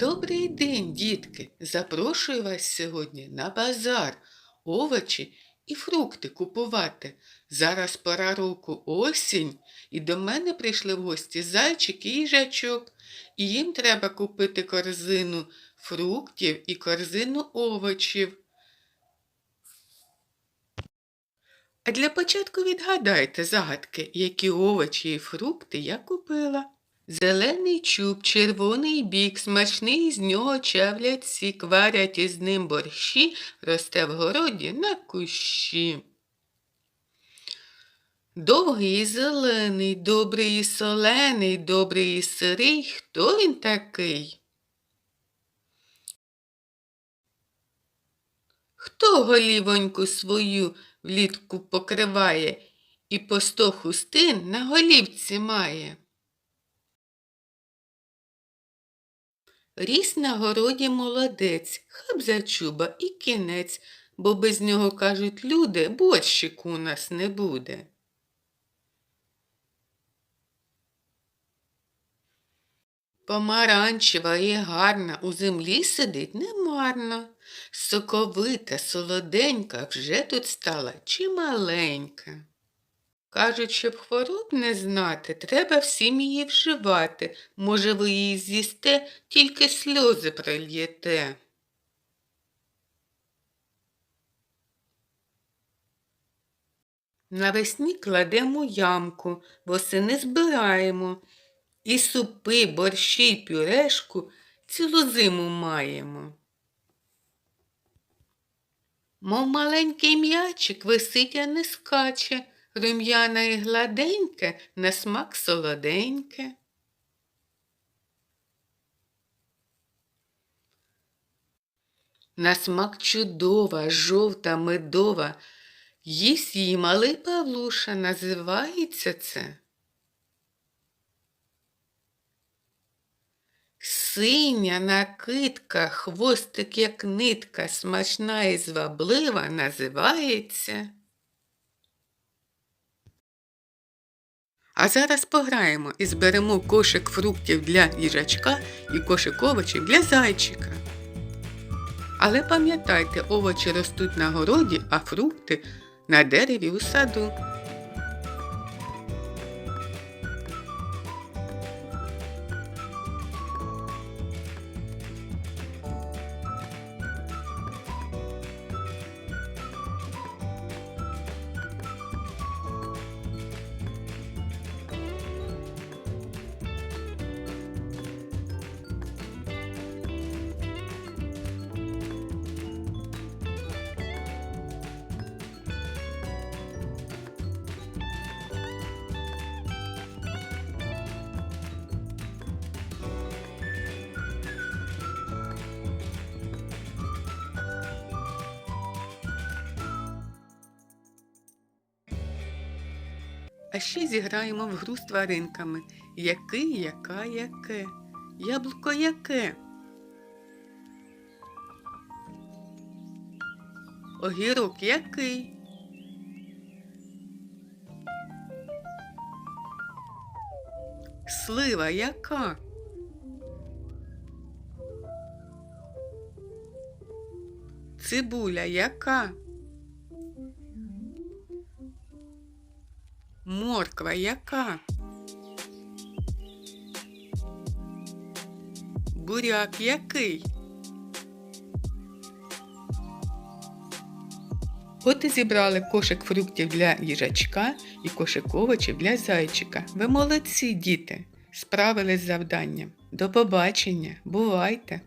Добрий день, дітки! Запрошую вас сьогодні на базар, овочі і фрукти купувати. Зараз пора року осінь, і до мене прийшли в гості зайчик і їжачок. І їм треба купити корзину фруктів і корзину овочів. А для початку відгадайте загадки, які овочі і фрукти я купила. Зелений чуб, червоний бік, смачний з нього чавлять сік, варять із ним борщі, росте в городі на кущі. Довгий і зелений, добрий і солений, добрий і сирий. Хто він такий? Хто голівоньку свою влітку покриває і по сто хустин на голівці має? Ріс на городі молодець, хаб за чуба і кінець, бо без нього, кажуть люди, борщику у нас не буде. Помаранчева і гарна, у землі сидить немарно. Соковита, солоденька вже тут стала чималенька. Кажуть, щоб хвороб не знати, треба всім її вживати. Може, ви її з'їсте, тільки сльози прольєте. Навесні кладемо ямку, восени збираємо. І супи, борщі й пюрешку цілу зиму маємо. Мов маленький м'ячик висить, а не скаче, рум'яна і гладеньке, на смак солоденьке. На смак чудова, жовта, медова, їсть її малий Павлуша, називається це. Синя накидка, хвостик як нитка, смачна і зваблива, називається. А зараз пограємо і зберемо кошик фруктів для їжачка і кошик овочів для зайчика. Але пам'ятайте, овочі ростуть на городі, а фрукти на дереві у саду. А ще зіграємо в гру з тваринками. Який, яка, яке. Яблуко яке. Огірок який. Слива яка. Цибуля яка. Морква яка? Буряк який? От і зібрали кошик фруктів для їжачка і кошик овочів для зайчика. Ви молодці, діти! Справились з завданням. До побачення, бувайте!